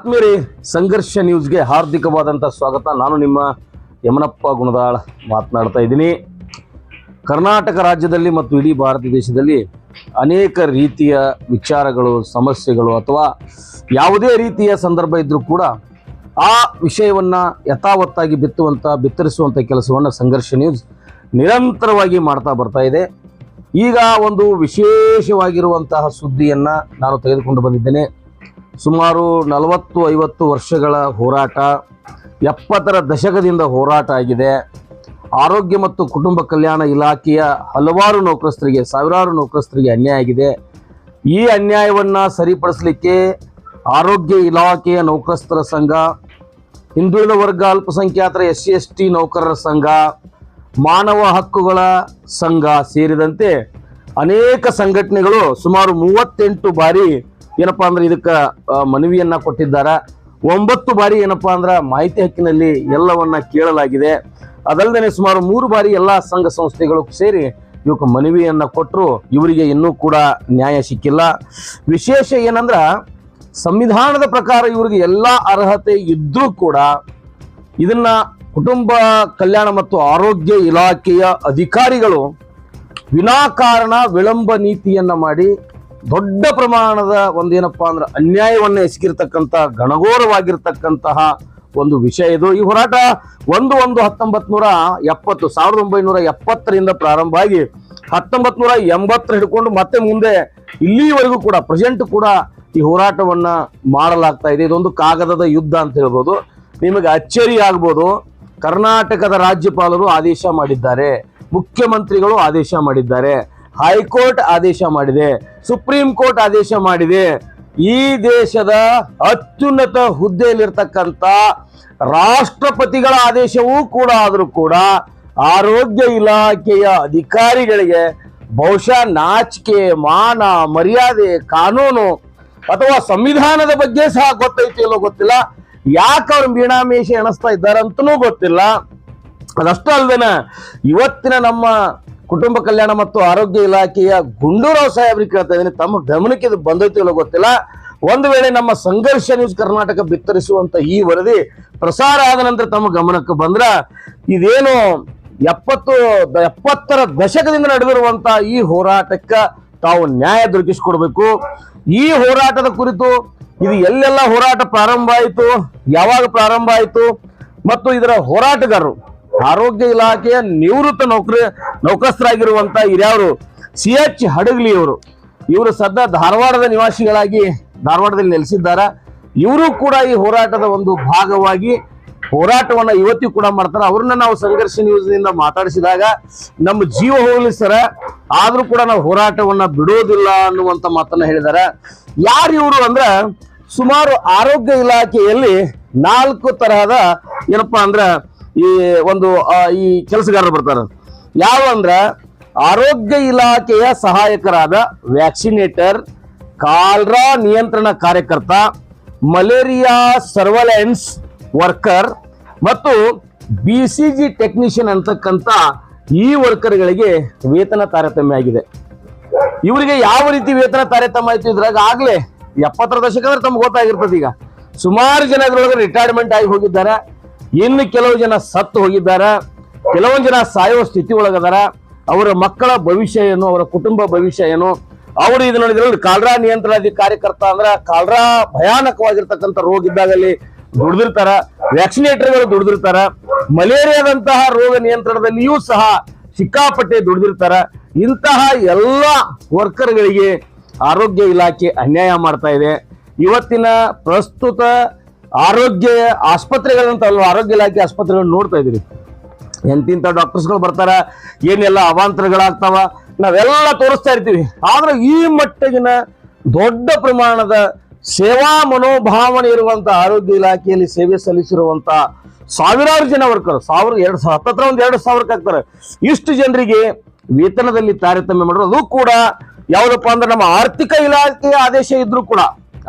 ಆತ್ಮೀಯರೇ ಸಂಘರ್ಷ ನ್ಯೂಸ್ಗೆ ಹಾರ್ದಿಕವಾದಂಥ ಸ್ವಾಗತ. ನಾನು ನಿಮ್ಮ ಯಮನಪ್ಪ ಗುಣದಾಳ್ ಮಾತನಾಡ್ತಾ ಇದ್ದೀನಿ. ಕರ್ನಾಟಕ ರಾಜ್ಯದಲ್ಲಿ ಮತ್ತು ಇಡೀ ಭಾರತ ದೇಶದಲ್ಲಿ ಅನೇಕ ರೀತಿಯ ವಿಚಾರಗಳು, ಸಮಸ್ಯೆಗಳು ಅಥವಾ ಯಾವುದೇ ರೀತಿಯ ಸಂದರ್ಭ ಇದ್ದರೂ ಕೂಡ ಆ ವಿಷಯವನ್ನು ಯಥಾವತ್ತಾಗಿ ಬಿತ್ತುವಂಥ ಬಿತ್ತರಿಸುವಂಥ ಕೆಲಸವನ್ನು ಸಂಘರ್ಷ ನ್ಯೂಸ್ ನಿರಂತರವಾಗಿ ಮಾಡ್ತಾ ಬರ್ತಾ ಇದೆ. ಈಗ ಒಂದು ವಿಶೇಷವಾಗಿರುವಂತಹ ಸುದ್ದಿಯನ್ನು ನಾನು ತೆಗೆದುಕೊಂಡು ಬಂದಿದ್ದೇನೆ. ಸುಮಾರು ನಲವತ್ತು ಐವತ್ತು ವರ್ಷಗಳ ಹೋರಾಟ, ಎಪ್ಪತ್ತರ ದಶಕದಿಂದ ಹೋರಾಟ ಆಗಿದೆ. ಆರೋಗ್ಯ ಮತ್ತು ಕುಟುಂಬ ಕಲ್ಯಾಣ ಇಲಾಖೆಯ ಹಲವಾರು ನೌಕರಸ್ಥರಿಗೆ, ಸಾವಿರಾರು ನೌಕರಸ್ಥರಿಗೆ ಅನ್ಯಾಯ ಆಗಿದೆ. ಈ ಅನ್ಯಾಯವನ್ನು ಸರಿಪಡಿಸಲಿಕ್ಕೆ ಆರೋಗ್ಯ ಇಲಾಖೆಯ ನೌಕರಸ್ಥರ ಸಂಘ, ಹಿಂದುಳಿದ ವರ್ಗ ಅಲ್ಪಸಂಖ್ಯಾತರ ಎಸ್ ಸಿ ಎಸ್ ಟಿ ನೌಕರರ ಸಂಘ, ಮಾನವ ಹಕ್ಕುಗಳ ಸಂಘ ಸೇರಿದಂತೆ ಅನೇಕ ಸಂಘಟನೆಗಳು ಸುಮಾರು ಮೂವತ್ತೆಂಟು ಬಾರಿ ಏನಪ್ಪಾ ಅಂದ್ರೆ ಇದಕ್ಕೆ ಮನವಿಯನ್ನ ಕೊಟ್ಟಿದ್ದಾರೆ. ಒಂಬತ್ತು ಬಾರಿ ಏನಪ್ಪಾ ಅಂದ್ರೆ ಮಾಹಿತಿ ಹಕ್ಕಿನಲ್ಲಿ ಎಲ್ಲವನ್ನ ಕೇಳಲಾಗಿದೆ. ಅದಲ್ಲದೆ ಸುಮಾರು ಮೂರು ಬಾರಿ ಎಲ್ಲಾ ಸಂಘ ಸಂಸ್ಥೆಗಳು ಸೇರಿ ಇವಕ್ಕೆ ಮನವಿಯನ್ನ ಕೊಟ್ಟರು ಇವರಿಗೆ ಇನ್ನೂ ಕೂಡ ನ್ಯಾಯ ಸಿಕ್ಕಿಲ್ಲ. ವಿಶೇಷ ಏನಂದ್ರ, ಸಂವಿಧಾನದ ಪ್ರಕಾರ ಇವರಿಗೆ ಎಲ್ಲ ಅರ್ಹತೆ ಇದ್ರೂ ಕೂಡ ಇದನ್ನ ಕುಟುಂಬ ಕಲ್ಯಾಣ ಮತ್ತು ಆರೋಗ್ಯ ಇಲಾಖೆಯ ಅಧಿಕಾರಿಗಳು ವಿನಾಕಾರಣ ವಿಳಂಬ ನೀತಿಯನ್ನ ಮಾಡಿ ದೊಡ್ಡ ಪ್ರಮಾಣದ ಒಂದೇನಪ್ಪ ಅಂದ್ರೆ ಅನ್ಯಾಯವನ್ನು ಎಸಗಿರ್ತಕ್ಕಂಥ ಗಣಗೋರವಾಗಿರ್ತಕ್ಕಂತಹ ಒಂದು ವಿಷಯ ಇದು. ಈ ಹೋರಾಟ ಒಂದು ಒಂದು ಹತ್ತೊಂಬತ್ ನೂರ ಎಪ್ಪತ್ತು, ಸಾವಿರದ ಒಂಬೈನೂರ ಎಪ್ಪತ್ತರಿಂದ ಪ್ರಾರಂಭ ಆಗಿ ಹತ್ತೊಂಬತ್ ನೂರ ಎಂಬತ್ತರ ಹಿಡ್ಕೊಂಡು ಮತ್ತೆ ಮುಂದೆ ಇಲ್ಲಿವರೆಗೂ ಕೂಡ ಪ್ರೆಸೆಂಟ್ ಕೂಡ ಈ ಹೋರಾಟವನ್ನ ಮಾಡಲಾಗ್ತಾ ಇದೆ. ಇದೊಂದು ಕಾಗದದ ಯುದ್ಧ ಅಂತ ಹೇಳ್ಬೋದು. ನಿಮಗೆ ಅಚ್ಚರಿ ಆಗ್ಬೋದು. ಕರ್ನಾಟಕದ ರಾಜ್ಯಪಾಲರು ಆದೇಶ ಮಾಡಿದ್ದಾರೆ. ಮುಖ್ಯಮಂತ್ರಿಗಳು ಆದೇಶ ಮಾಡಿದ್ದಾರೆ. ಹೈಕೋರ್ಟ್ ಆದೇಶ ಮಾಡಿದೆ, ಸುಪ್ರೀಂ ಕೋರ್ಟ್ ಆದೇಶ ಮಾಡಿದೆ. ಈ ದೇಶದ ಅತ್ಯುನ್ನತ ಹುದ್ದೆಯಲ್ಲಿರ್ತಕ್ಕಂಥ ರಾಷ್ಟ್ರಪತಿಗಳ ಆದೇಶವೂ ಕೂಡ ಆದರೂ ಕೂಡ ಆರೋಗ್ಯ ಇಲಾಖೆಯ ಅಧಿಕಾರಿಗಳಿಗೆ ಬಹುಶಃ ನಾಚಿಕೆ, ಮಾನ, ಮರ್ಯಾದೆ, ಕಾನೂನು ಅಥವಾ ಸಂವಿಧಾನದ ಬಗ್ಗೆ ಸಹ ಗೊತ್ತೈತಿ ಇಲ್ಲೋ ಗೊತ್ತಿಲ್ಲ. ಯಾಕೆ ಅವ್ರು ಮೀಣಾಮೇಷ ಎಣಿಸ್ತಾ ಇದ್ದಾರೆ ಗೊತ್ತಿಲ್ಲ. ಅದಷ್ಟು ಅಲ್ದೇನ ಇವತ್ತಿನ ನಮ್ಮ ಕುಟುಂಬ ಕಲ್ಯಾಣ ಮತ್ತು ಆರೋಗ್ಯ ಇಲಾಖೆಯ ಗುಂಡೂರಾವ್ ಸಾಹೇಬ್ರಿಗೆ ಕೇಳ್ತಾ ಇದ್ದೀನಿ, ತಮ್ಮ ಗಮನಕ್ಕೆ ಇದು ಬಂದೈತಿ ಇಲ್ಲೋ ಗೊತ್ತಿಲ್ಲ. ಒಂದು ವೇಳೆ ನಮ್ಮ ಸಂಘರ್ಷ ನ್ಯೂಸ್ ಕರ್ನಾಟಕ ಬಿತ್ತರಿಸುವಂತ ಈ ವರದಿ ಪ್ರಸಾರ ಆದ ನಂತರ ತಮ್ಮ ಗಮನಕ್ಕೆ ಬಂದ್ರ, ಇದೇನು ಎಪ್ಪತ್ತು ಎಪ್ಪತ್ತರ ದಶಕದಿಂದ ನಡೆದಿರುವಂತ ಈ ಹೋರಾಟಕ್ಕೆ ತಾವು ನ್ಯಾಯ ದೊರಕಿಸಿಕೊಡ್ಬೇಕು. ಈ ಹೋರಾಟದ ಕುರಿತು ಇದು ಎಲ್ಲೆಲ್ಲ ಹೋರಾಟ ಪ್ರಾರಂಭ ಆಯಿತು, ಯಾವಾಗ ಪ್ರಾರಂಭ ಆಯಿತು, ಮತ್ತು ಇದರ ಹೋರಾಟಗಾರರು ಆರೋಗ್ಯ ಇಲಾಖೆಯ ನಿವೃತ್ತ ನೌಕರ ನೌಕಸ್ಥರಾಗಿರುವಂತ ಹಿರಿಯವರು ಸಿ ಎಚ್ ಹಡಗ್ಲಿ ಅವರು. ಇವರು ಸದ್ಯ ಧಾರವಾಡದ ನಿವಾಸಿಗಳಾಗಿ ಧಾರವಾಡದಲ್ಲಿ ನೆಲೆಸಿದ್ದಾರೆ. ಇವರು ಕೂಡ ಈ ಹೋರಾಟದ ಒಂದು ಭಾಗವಾಗಿ ಹೋರಾಟವನ್ನ ಇವತ್ತಿಗೂ ಕೂಡ ಮಾಡ್ತಾರೆ. ಅವ್ರನ್ನ ನಾವು ಸಂಘರ್ಷ ನ್ಯೂಸ್ನಿಂದ ಮಾತಾಡಿಸಿದಾಗ ನಮ್ಮ ಜೀವ ಹೋಗ್ಲಿ ಸರ, ಆದ್ರೂ ಕೂಡ ನಾವು ಹೋರಾಟವನ್ನ ಬಿಡೋದಿಲ್ಲ ಅನ್ನುವಂತ ಮಾತನ್ನ ಹೇಳಿದ್ದಾರೆ. ಯಾರು ಇವರು ಅಂದ್ರ ಸುಮಾರು ಆರೋಗ್ಯ ಇಲಾಖೆಯಲ್ಲಿ ನಾಲ್ಕು ತರಹದ ಏನಪ್ಪಾ ಅಂದ್ರ ಈ ಒಂದು ಈ ಕೆಲಸಗಾರರು ಬರ್ತಾರೆ. ಯಾವ ಅಂದ್ರೆ ಆರೋಗ್ಯ ಇಲಾಖೆಯ ಸಹಾಯಕರಾದ ವ್ಯಾಕ್ಸಿನೇಟರ್, ಕಾಲ್ರಾ ನಿಯಂತ್ರಣ ಕಾರ್ಯಕರ್ತ, ಮಲೇರಿಯಾ ಸರ್ವಲೆನ್ಸ್ ವರ್ಕರ್ ಮತ್ತು ಬಿ ಸಿ ಜಿ ಟೆಕ್ನಿಷಿಯನ್ ಅಂತಕ್ಕಂಥ ಈ ವರ್ಕರ್ಗಳಿಗೆ ವೇತನ ತಾರತಮ್ಯ ಆಗಿದೆ. ಇವರಿಗೆ ಯಾವ ರೀತಿ ವೇತನ ತಾರತಮ್ಯ ಆಯಿತು ಇದ್ರಾಗ ಆಗ್ಲೇ ಎಪ್ಪತ್ತರ ದಶಕ ಅಂದ್ರೆ ತಮ್ಗೆ ಗೊತ್ತಾಗಿರ್ತದೆ ಈಗ. ಸುಮಾರು ಜನ ಇದ್ರೊಳಗೆ ರಿಟೈರ್ಮೆಂಟ್ ಆಗಿ ಹೋಗಿದ್ದಾರೆ. ಇನ್ನು ಕೆಲವು ಜನ ಸತ್ತು ಹೋಗಿದ್ದಾರೆ, ಕೆಲವೊಂದು ಜನ ಸಾಯುವ ಸ್ಥಿತಿ ಒಳಗದಾರ. ಅವರ ಮಕ್ಕಳ ಭವಿಷ್ಯ ಏನು, ಅವರ ಕುಟುಂಬ ಭವಿಷ್ಯ ಏನು? ಅವರು ಇದು ನೋಡಿದ್ರೆ ಕಾಲ್ರಾ ನಿಯಂತ್ರಣಾಧಿ ಕಾರ್ಯಕರ್ತ ಅಂದ್ರ ಕಾಲ್ರಾ ಭಯಾನಕವಾಗಿರ್ತಕ್ಕಂಥ ರೋಗ ಇದ್ದಾಗಲ್ಲಿ ದುಡ್ದಿರ್ತಾರ, ವ್ಯಾಕ್ಸಿನೇಟರ್ಗಳು ದುಡ್ದಿರ್ತಾರ, ಮಲೇರಿಯಾದಂತಹ ರೋಗ ನಿಯಂತ್ರಣದಲ್ಲಿಯೂ ಸಹ ಸಿಕ್ಕಾಪಟ್ಟೆ ದುಡ್ದಿರ್ತಾರ. ಇಂತಹ ಎಲ್ಲ ವರ್ಕರ್ಗಳಿಗೆ ಆರೋಗ್ಯ ಇಲಾಖೆ ಅನ್ಯಾಯ ಮಾಡ್ತಾ ಇದೆ. ಇವತ್ತಿನ ಪ್ರಸ್ತುತ ಆರೋಗ್ಯ ಆಸ್ಪತ್ರೆಗಳಂತ ಅಲ್ವಾ ಆರೋಗ್ಯ ಇಲಾಖೆ ಆಸ್ಪತ್ರೆಗಳನ್ನ ನೋಡ್ತಾ ಇದ್ದೀವಿ ಎಂತಿಂಥ ಡಾಕ್ಟರ್ಸ್ಗಳು ಬರ್ತಾರ, ಏನೆಲ್ಲ ಅವಾಂತರಗಳಾಗ್ತಾವ, ನಾವೆಲ್ಲ ತೋರಿಸ್ತಾ ಇರ್ತೀವಿ. ಆದ್ರೆ ಈ ಮಟ್ಟಿಗಿನ ದೊಡ್ಡ ಪ್ರಮಾಣದ ಸೇವಾ ಮನೋಭಾವನೆ ಇರುವಂತ ಆರೋಗ್ಯ ಇಲಾಖೆಯಲ್ಲಿ ಸೇವೆ ಸಲ್ಲಿಸಿರುವಂತ ಸಾವಿರಾರು ಜನ ವರ್ಕರ್, ಸಾವಿರ, ಎರಡು ಸಾವಿರ, ಹತ್ತತ್ರ ಒಂದು ಎರಡು ಸಾವಿರಕ್ಕೆ ಆಗ್ತಾರೆ. ಇಷ್ಟು ಜನರಿಗೆ ವೇತನದಲ್ಲಿ ತಾರತಮ್ಯ ಮಾಡೋದು ಅದು ಕೂಡ ಯಾವುದಪ್ಪ ಅಂದ್ರೆ ನಮ್ಮ ಆರ್ಥಿಕ ಇಲಾಖೆಯ ಆದೇಶ ಇದ್ರೂ ಕೂಡ,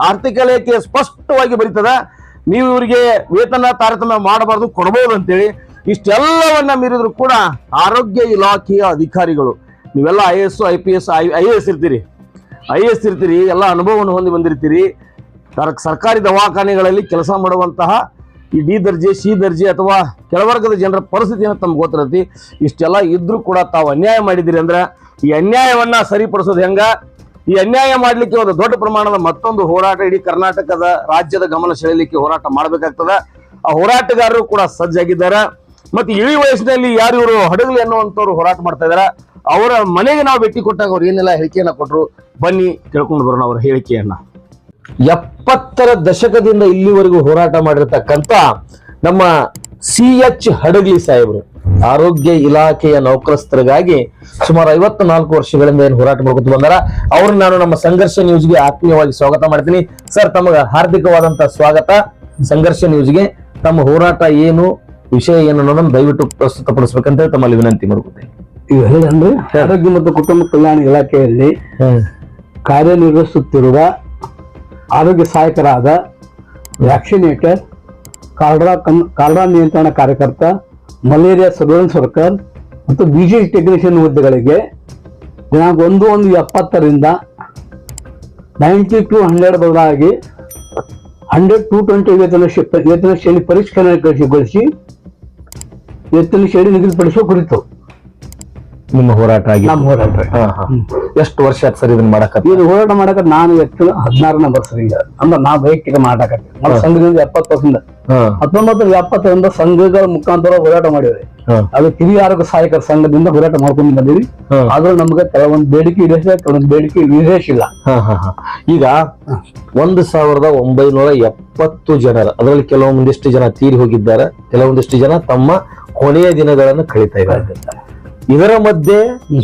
ಆರ್ಥಿಕ ಇಲಾಖೆ ಸ್ಪಷ್ಟವಾಗಿ ಬರೀತದ ನೀವು ಇವರಿಗೆ ವೇತನ ತಾರತಮ್ಯ ಮಾಡಬಾರ್ದು ಕೊಡಬಹುದು ಅಂತೇಳಿ ಇಷ್ಟೆಲ್ಲವನ್ನ ಮೀರಿದ್ರು ಕೂಡ ಆರೋಗ್ಯ ಇಲಾಖೆಯ ಅಧಿಕಾರಿಗಳು. ನೀವೆಲ್ಲ I S I P S I S ಇರ್ತೀರಿ. ಐ ಎಸ್ ಇರ್ತೀರಿ, ಎಲ್ಲ ಅನುಭವವನ್ನು ಹೊಂದಿ ಬಂದಿರ್ತೀರಿ. ಸರ್- ಸರ್ಕಾರಿ ದವಾಖಾನೆಗಳಲ್ಲಿ ಕೆಲಸ ಮಾಡುವಂತಹ ಈ ಡಿ ದರ್ಜೆ, ಸಿ ದರ್ಜೆ ಅಥವಾ ಕೆಳವರ್ಗದ ಜನರ ಪರಿಸ್ಥಿತಿಯನ್ನು ತಮ್ಗೆ ಗೊತ್ತಿರತಿ ಇಷ್ಟೆಲ್ಲ ಇದ್ರೂ ಕೂಡ ತಾವು ಅನ್ಯಾಯ ಮಾಡಿದಿರಿ ಅಂದ್ರೆ ಈ ಅನ್ಯಾಯವನ್ನ ಸರಿಪಡಿಸೋದು ಹೆಂಗ? ಈ ಅನ್ಯಾಯ ಮಾಡಲಿಕ್ಕೆ ಒಂದು ದೊಡ್ಡ ಪ್ರಮಾಣದ ಮತ್ತೊಂದು ಹೋರಾಟ ಇಡೀ ಕರ್ನಾಟಕದ ರಾಜ್ಯದ ಗಮನ ಸೆಳೆಯಲಿಕ್ಕೆ ಹೋರಾಟ ಮಾಡಬೇಕಾಗ್ತದ. ಆ ಹೋರಾಟಗಾರರು ಕೂಡ ಸಜ್ಜಾಗಿದ್ದಾರೆ. ಮತ್ತೆ ಇಳಿ ವಯಸ್ಸಿನಲ್ಲಿ ಯಾರು ಇವರು ಹಡಗಲಿ ಅನ್ನುವಂಥವ್ರು ಹೋರಾಟ ಮಾಡ್ತಾ ಅವರ ಮನೆಗೆ ನಾವು ಭೇಟಿ ಕೊಟ್ಟಾಗ ಅವ್ರು ಏನೆಲ್ಲ ಹೇಳಿಕೆಯನ್ನ ಕೊಟ್ಟರು ಬನ್ನಿ, ಕೇಳ್ಕೊಂಡು ಬರೋಣ ಅವರ ಹೇಳಿಕೆಯನ್ನ. ಎಪ್ಪತ್ತರ ದಶಕದಿಂದ ಇಲ್ಲಿವರೆಗೂ ಹೋರಾಟ ಮಾಡಿರ್ತಕ್ಕಂಥ ನಮ್ಮ ಸಿ ಎಚ್ ಹಡಗ್ಲಿ ಸಾಹೇಬರು. ಆರೋಗ್ಯ ಇಲಾಖೆಯ ನೌಕರಸ್ಥರಿಗಾಗಿ ಸುಮಾರು ಐವತ್ತು ನಾಲ್ಕು ವರ್ಷಗಳಿಂದ ಏನು ಹೋರಾಟ ಮಾಡ್ಕೊತ ಬಂದಾರ. ಅವ್ರನ್ನ ನಾನು ನಮ್ಮ ಸಂಘರ್ಷ ನ್ಯೂಸ್ಗೆ ಆತ್ಮೀಯವಾಗಿ ಸ್ವಾಗತ ಮಾಡ್ತೀನಿ. ಸರ್ ತಮಗೆ ಹಾರ್ದಿಕವಾದಂತ ಸ್ವಾಗತ. ಸಂಘರ್ಷ ನ್ಯೂಸ್ಗೆ ತಮ್ಮ ಹೋರಾಟ ಏನು ವಿಷಯ ಏನು ಅನ್ನೋದನ್ನ ದಯವಿಟ್ಟು ಪ್ರಸ್ತುತಪಡಿಸ್ಬೇಕಂತ ಹೇಳಿ ತಮ್ಮಲ್ಲಿ ವಿನಂತಿ ಮಾಡ್ಕೊತೀನಿ. ಈಗ ಹೇಳಿದ್ರೆ ಆರೋಗ್ಯ ಮತ್ತು ಕುಟುಂಬ ಕಲ್ಯಾಣ ಇಲಾಖೆಯಲ್ಲಿ ಕಾರ್ಯನಿರ್ವಹಿಸುತ್ತಿರುವ ಆರೋಗ್ಯ ಸಹಾಯಕರಾದ ವ್ಯಾಕ್ಸಿನೇಟರ್ ಕಾರ್ಡಾ ಕನ್ ಕಾರ್ಡಾ ನಿಯಂತ್ರಣ ಕಾರ್ಯಕರ್ತ ಮಲೇರಿಯಾ ಸರ್ವೆಲೆನ್ಸ್ ವರ್ಕರ್ ಮತ್ತು ಬಿಜಿ ಟೆಕ್ನಿಷಿಯನ್ ಹುದ್ದೆಗಳಿಗೆ ದಿನಾಂಕ ಒಂದು ಒಂದು ಎಪ್ಪತ್ತರಿಂದ ನೈಂಟಿ ಟು ಹಂಡ್ರೆಡ್ ಬದಲಾಗಿ ಹಂಡ್ರೆಡ್ ಟು ಟ್ವೆಂಟಿ ವೇತನ ವೇತನ ಶ್ರೇಣಿ ಪರಿಷ್ಕರಣೆಗೊಳಿಸಿ ವೇತನ ಶ್ರೇಣಿ ನಿಗದಿಪಡಿಸುವ ಕುರಿತು. ನಿಮ್ಮ ಹೋರಾಟ ಆಗಿ ನಮ್ಮ ಹೋರಾಟ ಹಾ, ಹಾ. ಎಷ್ಟು ವರ್ಷ ಆಯ್ತು ಸರ್ ಇದನ್ನ ಮಾಡಕ ಇದು ಹೋರಾಟ ಮಾಡಕ ನಾನು ಎಷ್ಟು ಹದಿನಾರನೇ ವರ್ಷ ಈಗ. ಅಂದ್ರೆ ನಾ ವೈಯಕ್ತಿಕ ಮಾಡಕ ನಮ್ಮ ಸಂಘದಿಂದ ಎಪ್ಪತ್ತು ವರ್ಷದಿಂದ. ಹತ್ತೊಂಬತ್ತು ಎಪ್ಪತ್ತರಿಂದ ಸಂಘಗಳ ಮುಖಾಂತರ ಹೋರಾಟ ಮಾಡಿದ್ರೆ ಅದು ಕಿರಿಯ ಆರೋಗ್ಯ ಸಹಾಯಕರ ಸಂಘದಿಂದ ಹೋರಾಟ ಮಾಡ್ಕೊಂಡು ಬಂದಿವಿ ಆದ್ರೂ ನಮ್ಗೆ ಕೆಲವೊಂದು ಬೇಡಿಕೆ ಇದೆ ಕೆಲವೊಂದು ಬೇಡಿಕೆ ವಿಶೇಷ ಈಗ ಒಂದು ಸಾವಿರದ ಒಂಬೈನೂರ ಎಪ್ಪತ್ತು ಜನರ ಅದರಲ್ಲಿ ಕೆಲವೊಂದಿಷ್ಟು ಜನ ತೀರಿ ಹೋಗಿದ್ದಾರೆ ಕೆಲವೊಂದಿಷ್ಟು ಜನ ತಮ್ಮ ಕೊನೆಯ ದಿನಗಳನ್ನು ಕಳೀತಾ ಇದ್ದಾರೆ. ಇದರ ಮಧ್ಯೆ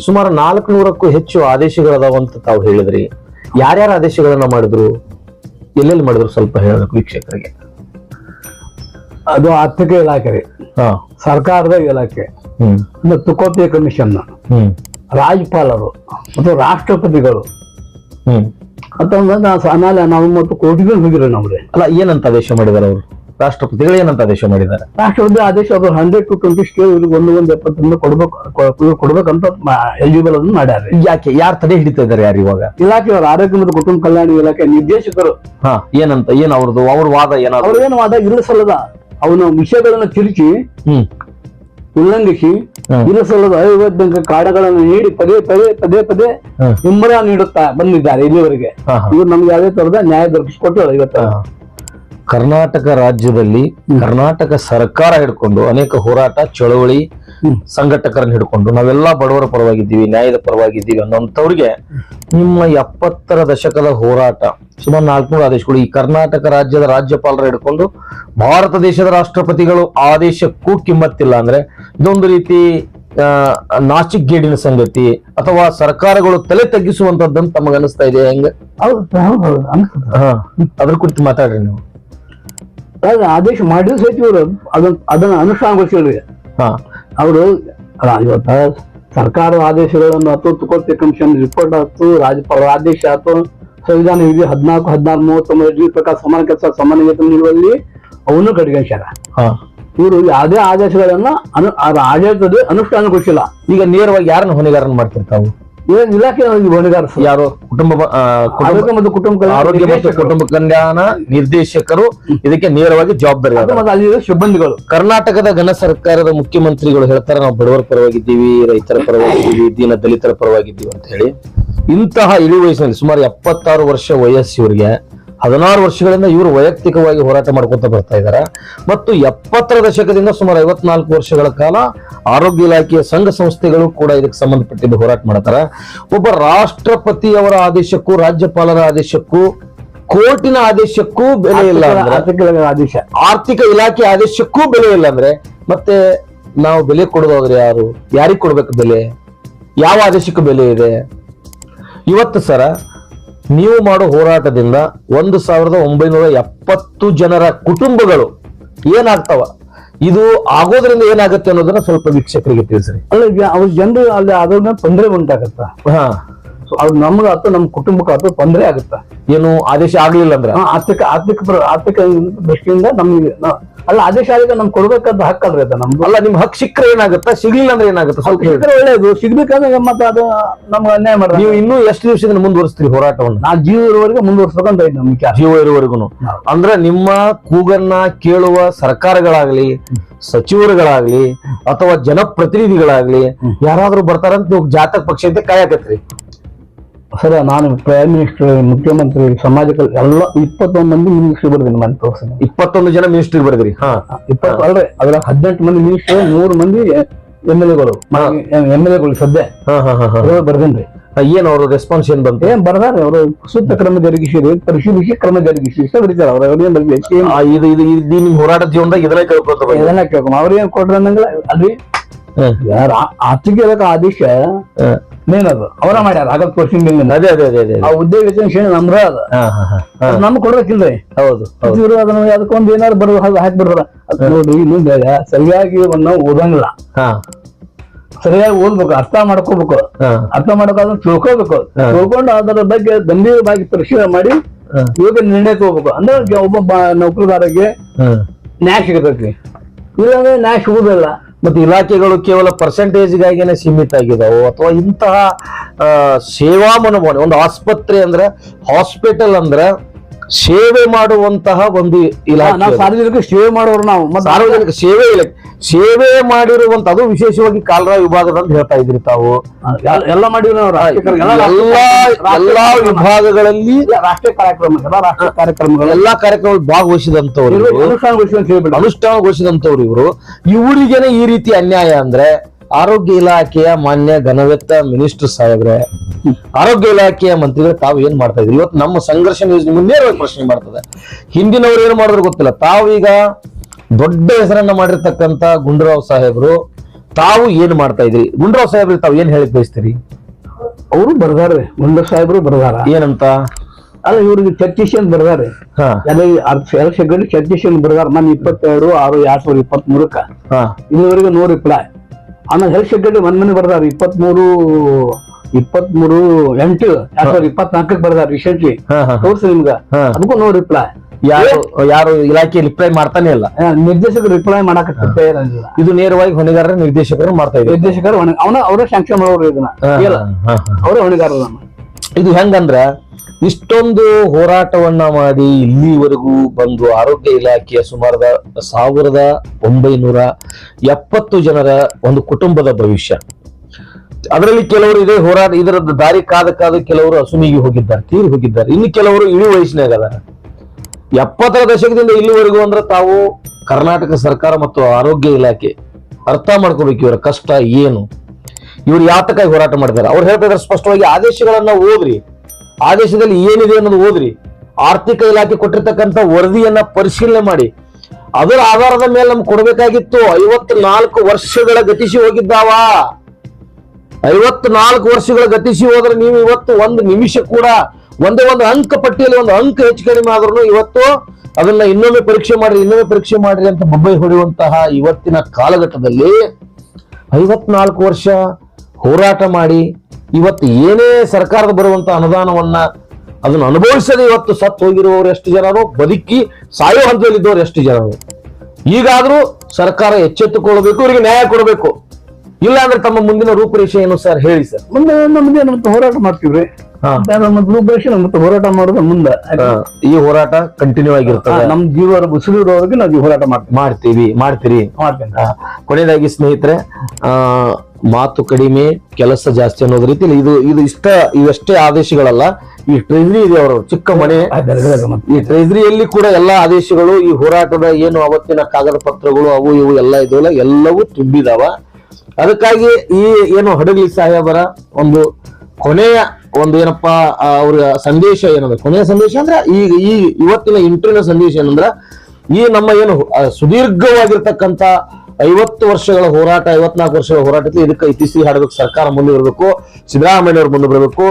ಸುಮಾರು ನಾಲ್ಕು ನೂರಕ್ಕೂ ಹೆಚ್ಚು ಆದೇಶಗಳದಾವಂತ ತಾವು ಹೇಳಿದ್ರಿ. ಯಾರ್ಯಾರ ಆದೇಶಗಳನ್ನ ಮಾಡಿದ್ರು? ಎಲ್ಲೆಲ್ಲಿ ಮಾಡಿದ್ರು ಸ್ವಲ್ಪ ಹೇಳಬೇಕು ವೀಕ್ಷಕರಿಗೆ? ಅದು ಆರ್ಥಿಕ ಇಲಾಖೆ ರೀ. ಸರ್ಕಾರದ ಇಲಾಖೆ. ಮತ್ತು ಕೋಪಿಯ ಕಮಿಷನ್. ರಾಜ್ಯಪಾಲರು ಮತ್ತು ರಾಷ್ಟ್ರಪತಿಗಳು. ಅಂತ ಅಂತಂದ್ರೆ ನಾವು ಆಮೇಲೆ ನಾವು ಮತ್ತು ಕೋರ್ಟಿಗೆ ಹೋಗಿರೋ ನಮ್ರಿ ಅಲ್ಲ ಏನಂತ ಆದೇಶ ಮಾಡಿದಾರೆ ಅವರು? ರಾಷ್ಟ್ರಪತಿಗಳು ಏನಂತ ಆದೇಶ ಮಾಡಿದ್ದಾರೆ? ರಾಷ್ಟ್ರಪತಿ ಆದೇಶ ಅದು ಹಂಡ್ರೆಡ್ ಟು ಟ್ವೆಂಟಿ ಸ್ಕೇಲ್ ಇವ್ರಿಗೆ ಒಂದು ಒಂದು ಎಪ್ಪತ್ತರಿಂದ ಕೊಡಬೇಕು ಕೊಡಬೇಕಂತ ಎಲಿಜಿಬಲ್ ಅದನ್ನು ಮಾಡ್ಯಾರ ಯಾಕೆ ಯಾರು ತಡೆ ಹಿಡಿತಾ ಇದ್ದಾರೆ ಯಾರು ಇವಾಗ? ಇಲಾಖೆಯವರು ಆರೋಗ್ಯ ಮತ್ತು ಕುಟುಂಬ ಕಲ್ಯಾಣ ಇಲಾಖೆ ನಿರ್ದೇಶಕರು. ಹಾ ಏನಂತ ಏನ್ ಅವ್ರದ್ದು ಅವ್ರ ವಾದ ಏನಾದ್ರು? ಅವ್ರ ಏನು ವಾದ ಇರಲ್ಲ ಸಲ್ಲದ ಅವನ ವಿಷಯಗಳನ್ನ ತಿರುಚಿ ಹ್ಮ್. ಉಲ್ಲಂಘಿಸಿ ಹ್ಮ್. ಇಲ್ಲ ಸಲ್ಲದ ಅವಿವೇಕ ಕಾರಣಗಳನ್ನು ನೀಡಿ ಪದೇ ಪದೇ ಪದೇ ಪದೇ. ಹಿಂಬರ ನೀಡುತ್ತಾ ಬಂದಿದ್ದಾರೆ ಇಲ್ಲಿವರೆಗೆ. ಇವ್ರು ನಮ್ಗೆ ಯಾವುದೇ ತರದ ನ್ಯಾಯ ದೊರಕಿಸಿಕೊಟ್ಟು ಇವತ್ತು. ಕರ್ನಾಟಕ ರಾಜ್ಯದಲ್ಲಿ ಕರ್ನಾಟಕ ಸರ್ಕಾರ ಹಿಡ್ಕೊಂಡು ಅನೇಕ ಹೋರಾಟ ಚಳವಳಿ ಸಂಘಟಕರನ್ನು ಹಿಡ್ಕೊಂಡು ನಾವೆಲ್ಲ ಬಡವರ ಪರವಾಗಿದ್ದೀವಿ ನ್ಯಾಯದ ಪರವಾಗಿದ್ದೀವಿ ಅನ್ನೋಂಥವ್ರಿಗೆ ನಿಮ್ಮ ಎಪ್ಪತ್ತರ ದಶಕದ ಹೋರಾಟ ಸುಮಾರು ನಾಲ್ಕುನೂರು ಆದೇಶಗಳು ಈ ಕರ್ನಾಟಕ ರಾಜ್ಯದ ರಾಜ್ಯಪಾಲರ ಹಿಡ್ಕೊಂಡು ಭಾರತ ದೇಶದ ರಾಷ್ಟ್ರಪತಿಗಳು ಆದೇಶಕ್ಕೂ ಕಿಮ್ಮತ್ತಿಲ್ಲ ಅಂದ್ರೆ ಇದೊಂದು ರೀತಿ ನಾಸಿಕ್ ಗೇಡಿನ ಸಂಗತಿ ಅಥವಾ ಸರ್ಕಾರಗಳು ತಲೆ ತಗ್ಗಿಸುವಂತದ್ದು ತಮಗನಿಸ್ತಾ ಇದೆ ಹೆಂಗ. ಅದ್ರ ಕುರಿತು ಮಾತಾಡ್ರಿ ನೀವು. ಆದೇಶ ಮಾಡಿದ್ರು ಸಹಿತ ಇವರು ಅದನ್ನ ಅದನ್ನ ಅನುಷ್ಠಾನಗೊಳಿಸಿದ್ರು. ಹಾ. ಅವರು ಇವತ್ತ ಸರ್ಕಾರದ ಆದೇಶಗಳನ್ನು ಹತ್ತು ತುಕೋತಿ ಕಮಿಷನ್ ರಿಪೋರ್ಟ್ ಆಯ್ತು ರಾಜ್ಯಪಾಲ ಆದೇಶ ಆಯ್ತು ಸಂವಿಧಾನ ವಿಧಿ ಹದಿನಾಲ್ಕು ಹದಿನಾರು ಮೂವತ್ತೊಂಬತ್ತು ಪ್ರಕಾರ ಸಮಾನ ಕೆಲಸ ಸಮಾನ ವೇತನ ನೀಡುವಲ್ಲಿ ಅವನು ಕಡೆಗಣಿಸ್ಯಾರ ಹಾ. ಇವರು ಯಾವುದೇ ಆದೇಶಗಳನ್ನ ಅನು ಆಡಳಿತದ ಅನುಷ್ಠಾನಗೊಳಿಸಿಲ್ಲ. ಈಗ ನೇರವಾಗಿ ಯಾರನ್ನ ಹೊಣೆಗಾರನ ಮಾಡ್ತಿರ್ತಾವು? ಇವೇನ್ ಇಲಾಖೆ ಹೊಣೆಗಾರರು ಯಾರು? ಕುಟುಂಬ ಆ, ಕುಟುಂಬ- ಆರೋಗ್ಯ ಮತ್ತು ಕುಟುಂಬ ಕಲ್ಯಾಣ ಆರೋಗ್ಯ ಮತ್ತು ನಿರ್ದೇಶಕರು. ಕುಟುಂಬ ಕಲ್ಯಾಣ ನಿರ್ದೇಶಕರು ಇದಕ್ಕೆ ನೇರವಾಗಿ ಜವಾಬ್ದಾರಿ ಸಿಬ್ಬಂದಿಗಳು. ಕರ್ನಾಟಕದ ಘನ ಸರ್ಕಾರದ ಮುಖ್ಯಮಂತ್ರಿಗಳು ಹೇಳ್ತಾರೆ ನಾವು ಬಡವರ ಪರವಾಗಿದ್ದೀವಿ ರೈತರ ಪರವಾಗಿದ್ದೀವಿ ದೀನ ದಲಿತರ ಪರವಾಗಿದ್ದೀವಿ ಅಂತ ಹೇಳಿ. ಇಂತಹ ಇಳಿ ವಯಸ್ಸಿನಲ್ಲಿ ಸುಮಾರು ಎಪ್ಪತ್ತಾರು ವರ್ಷ ವಯಸ್ಸು ಇವರಿಗೆ ಹದಿನಾರು ವರ್ಷಗಳಿಂದ ಇವರು ವೈಯಕ್ತಿಕವಾಗಿ ಹೋರಾಟ ಮಾಡ್ಕೊತ ಬರ್ತಾ ಇದ್ದಾರೆ. ಮತ್ತು ಎಪ್ಪತ್ತರ ದಶಕದಿಂದ ಸುಮಾರು ಐವತ್ನಾಲ್ಕು ವರ್ಷಗಳ ಕಾಲ ಆರೋಗ್ಯ ಇಲಾಖೆಯ ಸಂಘ ಸಂಸ್ಥೆಗಳು ಕೂಡ ಇದಕ್ಕೆ ಸಂಬಂಧಪಟ್ಟಿದ್ದು ಹೋರಾಟ ಮಾಡ್ತಾರೆ. ಒಬ್ಬ ರಾಷ್ಟ್ರಪತಿಯವರ ಆದೇಶಕ್ಕೂ ರಾಜ್ಯಪಾಲರ ಆದೇಶಕ್ಕೂ ಕೋರ್ಟಿನ ಆದೇಶಕ್ಕೂ ಬೆಲೆ ಇಲ್ಲ ಆದೇಶ. ಆರ್ಥಿಕ ಇಲಾಖೆ ಆದೇಶಕ್ಕೂ ಬೆಲೆ ಇಲ್ಲ ಅಂದ್ರೆ ಮತ್ತೆ ನಾವು ಬೆಲೆ ಕೊಡೋದಾದ್ರೆ ಯಾರು? ಯಾರಿಗೆ ಕೊಡ್ಬೇಕು ಬೆಲೆ? ಯಾವ ಆದೇಶಕ್ಕೂ ಬೆಲೆ ಇದೆ? ಇವತ್ತು ಸರ ನೀವು ಮಾಡೋ ಹೋರಾಟದಿಂದ ಒಂದು ಸಾವಿರದ ಒಂಬೈನೂರ ಎಪ್ಪತ್ತು ಜನರ ಕುಟುಂಬಗಳು ಏನಾಗ್ತಾವ? ಇದು ಆಗೋದ್ರಿಂದ ಏನಾಗುತ್ತೆ ಅನ್ನೋದನ್ನ ಸ್ವಲ್ಪ ವೀಕ್ಷಕರಿಗೆ ತಿಳಿಸ್ರಿ. ಅಲ್ಲ ಅವ್ರ ಜನರು ಅಲ್ಲಿ ಅದನ್ನ ತೊಂದರೆ ಉಂಟಾಗತ್ತ? ಹಾ ನಮ್ಗ ನಮ್ಗೆ ಆತು ನಮ್ಮ ಕುಟುಂಬಕ್ಕೆ ಆತು ತೊಂದರೆ ಆಗುತ್ತೆ. ಏನು ಆದೇಶ ಆಗ್ಲಿಲ್ಲ ಅಂದ್ರೆ? ಹಾ, ಆರ್ಥಿಕ ಆರ್ಥಿಕ ಪ್ರ- ಆರ್ಥಿಕ ದೃಷ್ಟಿಯಿಂದ ನಮ್ಗೆ ನಾ- ಅಲ್ಲ ಆದೇಶ ಆಗಿದೆ ನಮ್ಗೆ ಕೊಡ್ಬೇಕಾದ ಹಕ್ಕಲ್ರಿ ಅದ ನಮ್ದು. ಅಲ್ಲ ನಿಮ್ ಹಕ್ ಸಿಕ್ಕರೆ ಏನಾಗುತ್ತಾ? ಸಿಗ್ಲಿಲ್ಲ ಅಂದ್ರೆ ಏನಾಗುತ್ತೆ? ಸ್ವಲ್ಪ ಹೇಳಿ. ಸಿಕ್ಕಿದ್ರೆ ಒಳ್ಳೇದು. ಸಿಗ್ಬೇಕಂದ್ರೆ ಮತ್ತೆ ಅದು ನಮ್ಗೆ ಅನ್ಯಾಯ ಮಾಡ್ರಿ ನೀವು ಇನ್ನೂ ಎಷ್ಟು ದಿವಸದಿಂದ ಮುಂದುವರಿಸ್ತೀರಿ ಹೋರಾಟವನ್ನು? ನಾ ಜೀವ ಇರುವವರೆಗೆ ಮುಂದುವರ್ಸ್ಬೇಕಂತ ಐತಿ ನಮ್ಗೆ ಜೀವ ಇರುವವರೆಗೂ. ಅಂದ್ರೆ ನಿಮ್ಮ ಕೂಗನ್ನ ಕೇಳುವ ಸರ್ಕಾರಗಳಾಗ್ಲಿ ಸಚಿವರುಗಳಾಗ್ಲಿ ಅಥವಾ ಜನಪ್ರತಿನಿಧಿಗಳಾಗ್ಲಿ ಯಾರಾದ್ರೂ ಬರ್ತಾರಂತ ನೀವು ಜಾತಕ ಪಕ್ಷ ಅಂತ ಕಾಯಕತ್ರಿ. ಸರ್ ನಾನು ಪ್ರೈಮ್ ಮಿನಿಸ್ಟರ್ ಮುಖ್ಯಮಂತ್ರಿ ಸಮಾಜ ಕಲ್- ಎಲ್ಲ ಇಪ್ಪತ್ತೊಂದು ಮಂದಿ ಮಿನಿಸ್ಟರ್ ಬರ್ತೀನಿ ಮನೆ ತೋರಿಸ್ತೀನಿ. ಇಪ್ಪತ್ತೊಂದು ಜನ ಮಿನಿಸ್ಟರ್ ಬರೆದ್ರಿ ಹಾ. ಇಪ್ಪತ್ತು ಅಲ್ರಿ ಅದ್ರಾಗ ಹದಿನೆಂಟು ಮಂದಿ ಮಿನಿಸ್ಟರ್ ನೂರು ಮಂದಿ ಎಂ ಎಲ್ ಎಗಳು ಎಂ ಎಲ್ ಎಗಳು ಸದ್ಯ. ಹಾ ಹಾ ಹಾ ಹಾ. ಅದ್ರೊಳಗೆ ಬರ್ದೇನ್ರಿ. ಏನ್ ಅವ್ರ ರೆಸ್ಪಾನ್ಸ್ ಏನ್ ಬಂತು? ಏನ್ ಬರ್ದಾರ ಅವರು ಸೂಕ್ತ ಕ್ರಮ ಜರುಗಿಸಿರಿ ಪರಿಶೀಲಿಸಿ ಕ್ರಮ ಜರುಗಿಸಿ ಬರೀತಾರ ಅವ್ರ ಅವ್ರೇನ್ ಬರ್ಬೇಕು ಇದು ಇದು ಇದು ನಿಮ್ ಹೋರಾಟ ಜೀವನದಾಗ ಇದನ್ನ ಕೇಳ್ಕೊತಾರೆ. ಇದನ್ನ ಕೇಳ್ಕೊಂಡ್ ಅವ್ರೇನ್ ಕೊಟ್ರ ಅನ್ನಂಗಿಲ್ಲ. ಅಲ್ಲಿ. ಯಾರ ಆರ್ಥಿಕ ಆದೇಶ ಅದು ಅವರ ಮಾಡ್ಯಾರ ಆಗದ್ ವರ್ಷದ ಮೇಲೆ ಅದೇ ಅದೇ ಅದೇ ಅದೇ ಆ ಉದ್ಯೋಗ ಶ್ರೇಣಿ ನಮ್ರ ಅದ. ನಮ್. ನಮ್ಗ್ ಕೊಡ್ಬೇಕಿಲ್ರಿ. ಹೌದು ಇವ್ರು ಅದನ್ನ ಅದಕ್ಕೊಂದು ಏನಾರು ಬರೋ ಹಾಗೆ ಹಾಕಿ ಬಿಡ್ತಾರ. ನೋಡ್ರಿ ಮುಂದೆ ಸರಿಯಾಗಿ ಅವನ್ನ ಓದಂಗಿಲ್ಲ. ಸರಿಯಾಗಿ ಓದ್ಬೇಕು ಅರ್ಥ ಮಾಡ್ಕೋಬೇಕು. ಅರ್ಥ ಅದನ್ನ ತಿಳ್ಕೋಬೇಕು. ತಿಳ್ಕೊಂಡು ಅದರ ಬಗ್ಗೆ ಗಂಭೀರವಾಗಿ ಪರಿಶೀಲನೆ ಮಾಡಿ. ಇವಾಗ ನಿರ್ಣಯ ತಗೋಬೇಕು. ಅಂದ್ರೆ ಒಬ್ಬ ನೌಕರದಾರಿಗೆ ನ್ಯಾಯ ಸಿಗತೈತಿ. ಇಲ್ಲಾಂದ್ರೆ ನ್ಯಾಯ ಸಿಗುದಿಲ್ಲ. ಮತ್ತೆ ಇಲಾಖೆಗಳು ಕೇವಲ ಪರ್ಸೆಂಟೇಜ್ಗಾಗಿನೇ ಸೀಮಿತ ಆಗಿದಾವು ಅಥವಾ ಇಂತಹ ಸೇವಾ ಮನೋಭಾವನೆ ಒಂದು ಆಸ್ಪತ್ರೆ ಅಂದ್ರೆ ಹಾಸ್ಪಿಟಲ್ ಅಂದ್ರೆ ಸೇವೆ ಮಾಡುವಂತಹ ಒಂದು ನಾವು ಇಲಾಖೆ ಸಾರ್ವಜನಿಕ ಸೇವೆ ಮಾಡೋರು ನಾವು. ಮತ್ತೆ ಸಾರ್ವಜನಿಕ ಸೇವೆ ಇಲಾಖೆ ಸೇವೆ ಮಾಡಿರುವಂತ ಅದು ವಿಶೇಷವಾಗಿ ಕಾಲರ ವಿಭಾಗದ ಅಂತ ಹೇಳ್ತಾ ಇದ್ರಿ ತಾವು. ಎಲ್ಲ- ಮಾಡಿದ್ರು ಮಾಡಿವಿ ಎಲ್ಲ ಎಲ್ಲಾ ವಿಭಾಗಗಳಲ್ಲಿ ರಾಷ್ಟ್ರೀಯ ಕಾರ್ಯಕ್ರಮ ರಾಷ್ಟ್ರೀಯ ಕಾರ್ಯಕ್ರಮಗಳು. ಎಲ್ಲಾ ಕಾರ್ಯಕ್ರಮಗಳು ಭಾಗವಹಿಸಿದಂತವ್ರು ಅನುಷ್ಠಾನಗೊಳಿಸಿದಂತವ್ರು ಇವರು. ಇವರಿಗೇನೆ ಈ ರೀತಿ ಅನ್ಯಾಯ ಅಂದ್ರೆ ಆರೋಗ್ಯ ಇಲಾಖೆಯ ಮಾನ್ಯ ಘನವೆತ್ತ ಮಿನಿಸ್ಟರ್ ಸಾಹೇಬ್ರೆ ಆರೋಗ್ಯ ಇಲಾಖೆಯ ಮಂತ್ರಿಗಳು ತಾವು ಏನ್ ಮಾಡ್ತಾ ಇದ್ರಿ? ಇವತ್ತು ನಮ್ಮ ಸಂಘರ್ಷ ನ್ಯೂಸ್ ನೇರವಾಗಿ ಪ್ರಶ್ನೆ ಮಾಡ್ತದೆ. ಹಿಂದಿನವ್ರು ಏನ್ ಮಾಡಿದ್ರು ಗೊತ್ತಿಲ್ಲ. ತಾವೀಗ ದೊಡ್ಡ ಹೆಸರನ್ನ ಮಾಡಿರ್ತಕ್ಕಂತ ಗುಂಡೂರಾವ್ ಸಾಹೇಬ್ರು ತಾವು ಏನ್ ಮಾಡ್ತಾ ಇದ್ರಿ? ಗುಂಡೂರಾವ್ ಸಾಹೇಬ್ರಿ ತಾವು ಏನ್ ಹೇಳಿ ಬಯಸ್ತೀರಿ? ಅವರು ಬರ್ದಾರೆ ಮುಂಡ ಸಾಹೇಬ್ರು ಬರ್ದಾರ. ಏನಂತ? ಅಲ್ಲ ಇವ್ರಿಗೆ ಚರ್ಚಿಸಿ ಅಂತ ಬರ್ದಾರೆ ಚರ್ಚಿಸಿ ಅಂತ ಬರ್ದಾರ. ನಾನು ಇಪ್ಪತ್ತೆರಡು ಆರು ಎರಡ್ ಸಾವಿರದ ಇಪ್ಪತ್ತ್ ಮೂರಕ್ಕ ಹಾ. ಇಲ್ಲಿವರೆಗೆ ನೋ ರಿಪ್ಲೈ ಆಮೇಲೆ ಹೆಲ್ತ್ ಸೆಕ್ರೆಟರಿ ಒಂದ್ ಮನೆ ಬರ್ದಾರ ಇಪ್ಪತ್ಮೂರು ಇಪ್ಪತ್ಮೂರು ಎಂಟು ಎರಡ್ ಸಾವಿರದ ಇಪ್ಪತ್ನಾಲ್ಕಕ್ಕೆ ಬರ್ದಾರ ರೀಸೆಂಟ್ಲಿ ಹಾ ಹಾ ತೋರ್ಸಿ ನಿಮ್ಗ. ಹಾ. ಅದಕ್ಕೂ ನೋ ರಿಪ್ಲೈ ಯಾರು ಯಾರು ಇಲಾಖೆ ರಿಪ್ಲೈ ಮಾಡ್ತಾನೆ ಇಲ್ಲ. ನಿರ್ದೇಶಕರು ರಿಪ್ಲೈ ಮಾಡಕ್ ತಯಾರಿಲ್ಲ ಇದು ನೇರವಾಗಿ ಹೊಣೆಗಾರರ ನಿರ್ದೇಶಕರು ಮಾಡ್ತಾ ಇದ್ದಾರೆ. ನಿರ್ದೇಶಕರು ಅವನ ಅವರೇ ಸ್ಯಾಂಕ್ಷನ್ ಮಾಡೋರು ಇದನ್ನ. ಅವರೇ ಹೊಣೆಗಾರರು ನಮ್ಮ ಇದು ಹೆಂಗಂದ್ರ ಇಷ್ಟೊಂದು ಹೋರಾಟವನ್ನ ಮಾಡಿ ಇಲ್ಲಿವರೆಗೂ ಬಂದು ಆರೋಗ್ಯ ಇಲಾಖೆಯ ಸುಮಾರದ ಸಾವಿರದ ಒಂಬೈನೂರ ಎಪ್ಪತ್ತು ಜನರ ಒಂದು ಕುಟುಂಬದ ಭವಿಷ್ಯ. ಅದರಲ್ಲಿ ಕೆಲವರು ಇದೇ ಹೋರಾಟ ಇದರ ದಾರಿ ಕಾದ ಕಾದ ಕೆಲವರು ಅಸುಮಿಗೆ ಹೋಗಿದ್ದಾರೆ, ತೀರಿ ಹೋಗಿದ್ದಾರೆ. ಇನ್ನು ಕೆಲವರು ಇಳಿ ವಯಸ್ಸಿನಾಗ ಅದಾರ ಎಪ್ಪತ್ತರ ದಶಕದಿಂದ ಇಲ್ಲಿವರೆಗೂ ಅಂದ್ರೆ ತಾವು ಕರ್ನಾಟಕ ಸರ್ಕಾರ ಮತ್ತು ಆರೋಗ್ಯ ಇಲಾಖೆ ಅರ್ಥ ಮಾಡ್ಕೋಬೇಕು ಇವರ ಕಷ್ಟ ಏನು. ಇವರು ಯಾತಕ್ಕಾಗಿ ಹೋರಾಟ ಮಾಡ್ತಾರೆ? ಅವ್ರು ಹೇಳ್ತಾ ಸ್ಪಷ್ಟವಾಗಿ ಆದೇಶಗಳನ್ನ ಓದ್ರಿ. ಆದೇಶದಲ್ಲಿ ಏನಿದೆ ಅನ್ನೋದು ಓದ್ರಿ. ಆರ್ಥಿಕ ಇಲಾಖೆ ಕೊಟ್ಟಿರ್ತಕ್ಕಂಥ ವರದಿಯನ್ನ ಪರಿಶೀಲನೆ ಮಾಡಿ. ಅದರ ಆಧಾರದ ಮೇಲೆ ನಮ್ಗೆ ಕೊಡಬೇಕಾಗಿತ್ತು, ಐವತ್ನಾಲ್ಕು ವರ್ಷಗಳ ಗತಿಸಿ ಹೋಗಿದ್ದಾವ. ಐವತ್ನಾಲ್ಕು ವರ್ಷಗಳ ಗತಿಸಿ ಹೋದ್ರೆ ನೀವು ಇವತ್ತು ಒಂದು ನಿಮಿಷ ಕೂಡ ಒಂದೇ ಒಂದು ಅಂಕ ಪಟ್ಟಿಯಲ್ಲಿ ಒಂದು ಅಂಕ ಹೆಚ್ಚು ಕಡಿಮೆ ಆದ್ರೂ ಇವತ್ತು ಅದನ್ನ ಇನ್ನೊಮ್ಮೆ ಪರೀಕ್ಷೆ ಮಾಡ್ರಿ, ಇನ್ನೊಮ್ಮೆ ಪರೀಕ್ಷೆ ಮಾಡ್ರಿ ಅಂತ ಬೊಬ್ಬೈ ಹೊಡೆಯುವಂತಹ ಇವತ್ತಿನ ಕಾಲಘಟ್ಟದಲ್ಲಿ ಐವತ್ನಾಲ್ಕು ವರ್ಷ ಹೋರಾಟ ಮಾಡಿ ಇವತ್ತು ಏನೇ ಸರ್ಕಾರದ ಬರುವಂತ ಅನುದಾನವನ್ನ ಅದನ್ನು ಅನುಭವಿಸದೆ ಇವತ್ತು ಸತ್ತು ಹೋಗಿರುವವರು ಎಷ್ಟು ಜನರು? ಬದುಕಿ ಸಾಯೋ ಹಂತದಲ್ಲಿದ್ದವರು ಎಷ್ಟು ಜನರು? ಈಗಾದ್ರೂ ಸರ್ಕಾರ ಎಚ್ಚೆತ್ತುಕೊಳ್ಳಬೇಕು ಇವರಿಗೆ ನ್ಯಾಯ ಕೊಡಬೇಕು. ಇಲ್ಲ ಅಂದ್ರೆ ತಮ್ಮ ಮುಂದಿನ ರೂಪರೇಷೆ ಏನು ಸರ್? ಹೇಳಿ ಸರ್. ಮುಂದೆ ಮುಂದೆ ಮತ್ತೆ ಹೋರಾಟ ಮಾಡ್ತೀವ್ರಿ. ರೂಪರೇಷೆ ಮತ್ತೆ ಹೋರಾಟ ಮಾಡೋದು ಮುಂದೆ. ಈ ಹೋರಾಟ ಕಂಟಿನ್ಯೂ ಆಗಿರ್ತದೆ. ನಮ್ ಜೀವ ಉಸಿರಿರೋವರೆಗೆ ನಾವು ಹೋರಾಟ ಮಾಡ್ತೀವಿ. ಮಾಡ್ತೀವಿ ಮಾಡ್ತೀರಿ. ಮಾಡ್ತೇನೆ ಕೊನೆಯದಾಗಿ ಸ್ನೇಹಿತರೆ ಆ ಮಾತು ಕಡಿಮೆ ಕೆಲಸ ಜಾಸ್ತಿ ಅನ್ನೋದ್ ರೀತಿಯಲ್ಲಿ ಇದು ಇದು ಇಷ್ಟ ಇವಷ್ಟೇ ಆದೇಶಗಳಲ್ಲ. ಈ ಟ್ರೆಜರಿ ಇದೆ ಅವರು ಚಿಕ್ಕ ಮನೆ. ಈ ಟ್ರೆಜರಿಯಲ್ಲಿ ಕೂಡ ಎಲ್ಲಾ ಆದೇಶಗಳು ಈ ಹೋರಾಟದ ಏನು ಅವತ್ತಿನ ಕಾಗದ ಪತ್ರಗಳು ಅವು ಇವು ಎಲ್ಲ ಇದೆಯಲ್ಲ ಎಲ್ಲವೂ ತುಂಬಿದಾವ. ಅದಕ್ಕಾಗಿ ಈ ಏನು ಹಡಗಲಿ ಸಾಹೇಬರ ಒಂದು ಕೊನೆಯ ಒಂದು ಏನಪ್ಪಾ ಅವ್ರ ಸಂದೇಶ ಏನಂದ್ರೆ ಕೊನೆಯ ಸಂದೇಶ ಅಂದ್ರೆ ಈಗ ಈ ಇವತ್ತಿನ ಇಂಟರ್ನ ಸಂದೇಶ ಏನಂದ್ರ ಈ ನಮ್ಮ ಏನು ಸುದೀರ್ಘವಾಗಿರ್ತಕ್ಕಂಥ ಐವತ್ತು ವರ್ಷಗಳ ಹೋರಾಟ, ಐವತ್ನಾಲ್ಕು ವರ್ಷಗಳ ಹೋರಾಟಕ್ಕೆ ಇದಕ್ಕೆ ಇತಿಸಿ ಹಾಡಬೇಕು. ಸರ್ಕಾರ ಮುಂದೆ ಬರಬೇಕು, ಸಿದ್ದರಾಮಯ್ಯ ಅವರು ಮುಂದೆ ಬರಬೇಕು,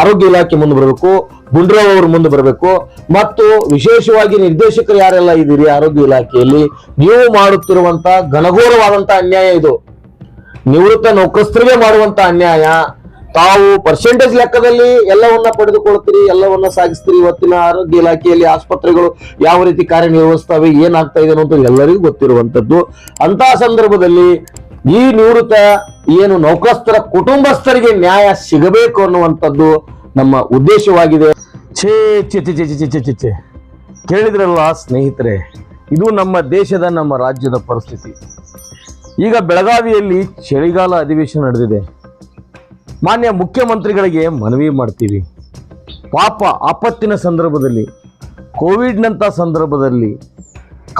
ಆರೋಗ್ಯ ಇಲಾಖೆ ಮುಂದೆ ಬರಬೇಕು, ಗುಂಡ್ರಾವ್ ಅವರು ಮುಂದೆ ಬರಬೇಕು. ಮತ್ತು ವಿಶೇಷವಾಗಿ ನಿರ್ದೇಶಕರು ಯಾರೆಲ್ಲ ಇದ್ದೀರಿ? ಆರೋಗ್ಯ ಇಲಾಖೆಯಲ್ಲಿ ನೀವು ಮಾಡುತ್ತಿರುವಂತಹ ಘನಘೋರವಾದಂತಹ ಅನ್ಯಾಯ ಇದು. ನಿವೃತ್ತ ನೌಕರಸ್ಥರಿಗೆ ಮಾಡುವಂತ ಅನ್ಯಾಯ. ತಾವು ಪರ್ಸೆಂಟೇಜ್ ಲೆಕ್ಕದಲ್ಲಿ ಎಲ್ಲವನ್ನ ಪಡೆದುಕೊಳ್ತೀರಿ, ಎಲ್ಲವನ್ನ ಸಾಗಿಸ್ತೀರಿ ಇವತ್ತಿನ ಆರೋಗ್ಯ ಇಲಾಖೆಯಲ್ಲಿ ಆಸ್ಪತ್ರೆಗಳು ಯಾವ ರೀತಿ ಕಾರ್ಯನಿರ್ವಹಿಸ್ತವೆ, ಏನಾಗ್ತಾ ಇದೆ ಅನ್ನೋದು ಎಲ್ಲರಿಗೂ ಗೊತ್ತಿರುವಂತದ್ದು ಅಂತ ಸಂದರ್ಭದಲ್ಲಿ ಈ ನಿವೃತ್ತ ಏನು ನೌಕರಸ್ಥರ ಕುಟುಂಬಸ್ಥರಿಗೆ ನ್ಯಾಯ ಸಿಗಬೇಕು ಅನ್ನುವಂಥದ್ದು ನಮ್ಮ ಉದ್ದೇಶವಾಗಿದೆ. ಛೇ ಚಿಚಿ ಚಿಚಿ ಚಿಚಿ ಛೇ. ಕೇಳಿದ್ರಲ್ಲ ಸ್ನೇಹಿತರೆ, ಇದು ನಮ್ಮ ದೇಶದ ನಮ್ಮ ರಾಜ್ಯದ ಪರಿಸ್ಥಿತಿ. ಈಗ ಬೆಳಗಾವಿಯಲ್ಲಿ ಚಳಿಗಾಲ ಅಧಿವೇಶನ ನಡೆದಿದೆ. ಮಾನ್ಯ ಮುಖ್ಯಮಂತ್ರಿಗಳಿಗೆ ಮನವಿ ಮಾಡ್ತೀವಿ. ಪಾಪ ಆಪತ್ತಿನ ಸಂದರ್ಭದಲ್ಲಿ ಕೋವಿಡ್ನಂಥ ಸಂದರ್ಭದಲ್ಲಿ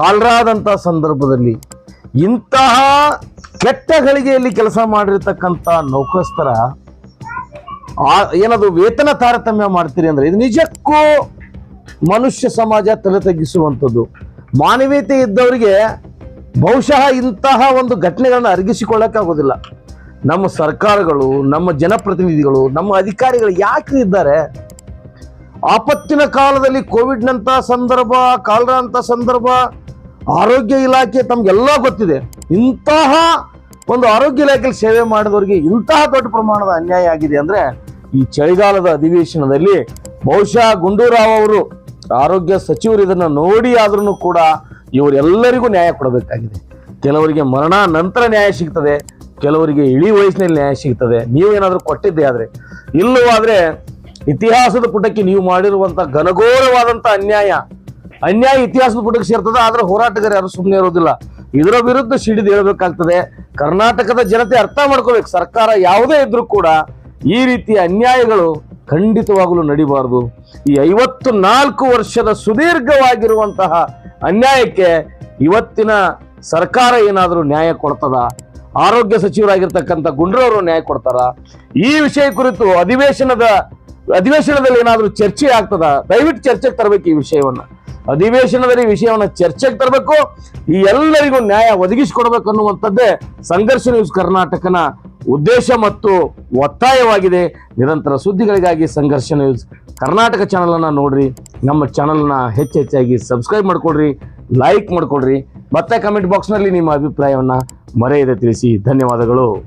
ಕಾಲ್ರಾದಂಥ ಸಂದರ್ಭದಲ್ಲಿ ಇಂತಹ ಕೆಟ್ಟ ಗಳಿಗೆಯಲ್ಲಿ ಕೆಲಸ ಮಾಡಿರ್ತಕ್ಕಂಥ ನೌಕರಸ್ಥರ ಏನದು ವೇತನ ತಾರತಮ್ಯ ಮಾಡ್ತೀರಿ ಅಂದರೆ ಇದು ನಿಜಕ್ಕೂ ಮನುಷ್ಯ ಸಮಾಜ ತಲೆ ತಗ್ಗಿಸುವಂಥದ್ದು. ಮಾನವೀಯತೆ ಇದ್ದವರಿಗೆ ಬಹುಶಃ ಇಂತಹ ಒಂದು ಘಟನೆಗಳನ್ನು ಅರಗಿಸಿಕೊಳ್ಳಕ್ಕಾಗೋದಿಲ್ಲ. ನಮ್ಮ ಸರ್ಕಾರಗಳು, ನಮ್ಮ ಜನಪ್ರತಿನಿಧಿಗಳು, ನಮ್ಮ ಅಧಿಕಾರಿಗಳು ಯಾಕೆ ಇದ್ದಾರೆ? ಆಪತ್ತಿನ ಕಾಲದಲ್ಲಿ ಕೋವಿಡ್ನಂತ ಸಂದರ್ಭ ಕಾಲರ ಅಂತ ಸಂದರ್ಭ, ಆರೋಗ್ಯ ಇಲಾಖೆ ತಮ್ಗೆಲ್ಲ ಗೊತ್ತಿದೆ. ಇಂತಹ ಒಂದು ಆರೋಗ್ಯ ಇಲಾಖೆಯಲ್ಲಿ ಸೇವೆ ಮಾಡಿದವರಿಗೆ ಇಂತಹ ದೊಡ್ಡ ಪ್ರಮಾಣದ ಅನ್ಯಾಯ ಆಗಿದೆ ಅಂದ್ರೆ, ಈ ಚಳಿಗಾಲದ ಅಧಿವೇಶನದಲ್ಲಿ ಬಹುಶಃ ಗುಂಡೂರಾವ್ ಅವರು ಆರೋಗ್ಯ ಸಚಿವರು ಇದನ್ನು ನೋಡಿ ಆದ್ರೂ ಕೂಡ ಇವರೆಲ್ಲರಿಗೂ ನ್ಯಾಯ ಕೊಡಬೇಕಾಗಿದೆ. ಕೆಲವರಿಗೆ ಮರಣ ನಂತರ ನ್ಯಾಯ ಸಿಗ್ತದೆ. ಕೆಲವರಿಗೆ ಇಳಿ ವಯಸ್ಸಿನಲ್ಲಿ ನ್ಯಾಯ ಸಿಗ್ತದೆ. ನೀವೇನಾದ್ರೂ ಕೊಟ್ಟಿದ್ದೆ ಆದರೆ ಇಲ್ಲವಾದರೆ ಇತಿಹಾಸದ ಪುಟಕ್ಕೆ ನೀವು ಮಾಡಿರುವಂಥ ಘನಘೋರವಾದಂಥ ಅನ್ಯಾಯ. ಅನ್ಯಾಯ ಇತಿಹಾಸದ ಪುಟಕ್ಕೆ ಸೇರ್ತದೆ, ಆದರೆ ಹೋರಾಟಗಾರ ಯಾರು ಸುಮ್ಮನೆ ಇರೋದಿಲ್ಲ. ಇದರ ವಿರುದ್ಧ ಸಿಡಿದು ಹೇಳಬೇಕಾಗ್ತದೆ. ಕರ್ನಾಟಕದ ಜನತೆ ಅರ್ಥ ಮಾಡ್ಕೋಬೇಕು. ಸರ್ಕಾರ ಯಾವುದೇ ಇದ್ರೂ ಕೂಡ ಈ ರೀತಿಯ ಅನ್ಯಾಯಗಳು ಖಂಡಿತವಾಗಲೂ ನಡಿಬಾರದು. ಈ ಐವತ್ತು ನಾಲ್ಕು ವರ್ಷದ ಸುದೀರ್ಘವಾಗಿರುವಂತಹ ಅನ್ಯಾಯಕ್ಕೆ ಇವತ್ತಿನ ಸರ್ಕಾರ ಏನಾದರೂ ನ್ಯಾಯ ಕೊಡ್ತದ? ಆರೋಗ್ಯ ಸಚಿವರಾಗಿರ್ತಕ್ಕಂಥ ಗುಂಡ್ರವರು ನ್ಯಾಯ ಕೊಡ್ತಾರ? ಈ ವಿಷಯ ಕುರಿತು ಅಧಿವೇಶನದ, ಅಧಿವೇಶನದಲ್ಲಿ ಏನಾದರೂ ಚರ್ಚೆ ಆಗ್ತದ? ದಯವಿಟ್ಟು ಚರ್ಚೆಗೆ ತರಬೇಕು ಈ ವಿಷಯವನ್ನ. ಅಧಿವೇಶನದಲ್ಲಿ ವಿಷಯವನ್ನ ಚರ್ಚೆಗೆ ತರಬೇಕು. ಈ ಎಲ್ಲರಿಗೂ ನ್ಯಾಯ ಒದಗಿಸಿಕೊಡ್ಬೇಕು ಅನ್ನುವಂಥದ್ದೇ ಸಂಘರ್ಷ ನ್ಯೂಸ್ ಕರ್ನಾಟಕನ ಉದ್ದೇಶ ಮತ್ತು ಒತ್ತಾಯವಾಗಿದೆ. ನಿರಂತರ ಸುದ್ದಿಗಳಿಗಾಗಿ ಸಂಘರ್ಷ ನ್ಯೂಸ್ ಕರ್ನಾಟಕ ಚಾನಲನ್ನು ನೋಡ್ರಿ. ನಮ್ಮ ಚಾನಲ್ನ ಹೆಚ್ಚೆಚ್ಚಾಗಿ ಸಬ್ಸ್ಕ್ರೈಬ್ ಮಾಡ್ಕೊಡ್ರಿ. ಲೈಕ್ ಮಾಡ್ಕೊಳ್ರಿ. ಮತ್ತೆ ಕಮೆಂಟ್ ಬಾಕ್ಸ್ನಲ್ಲಿ ನಿಮ್ಮ ಅಭಿಪ್ರಾಯವನ್ನು ಮರೆಯದೆ ತಿಳಿಸಿ. ಧನ್ಯವಾದಗಳು.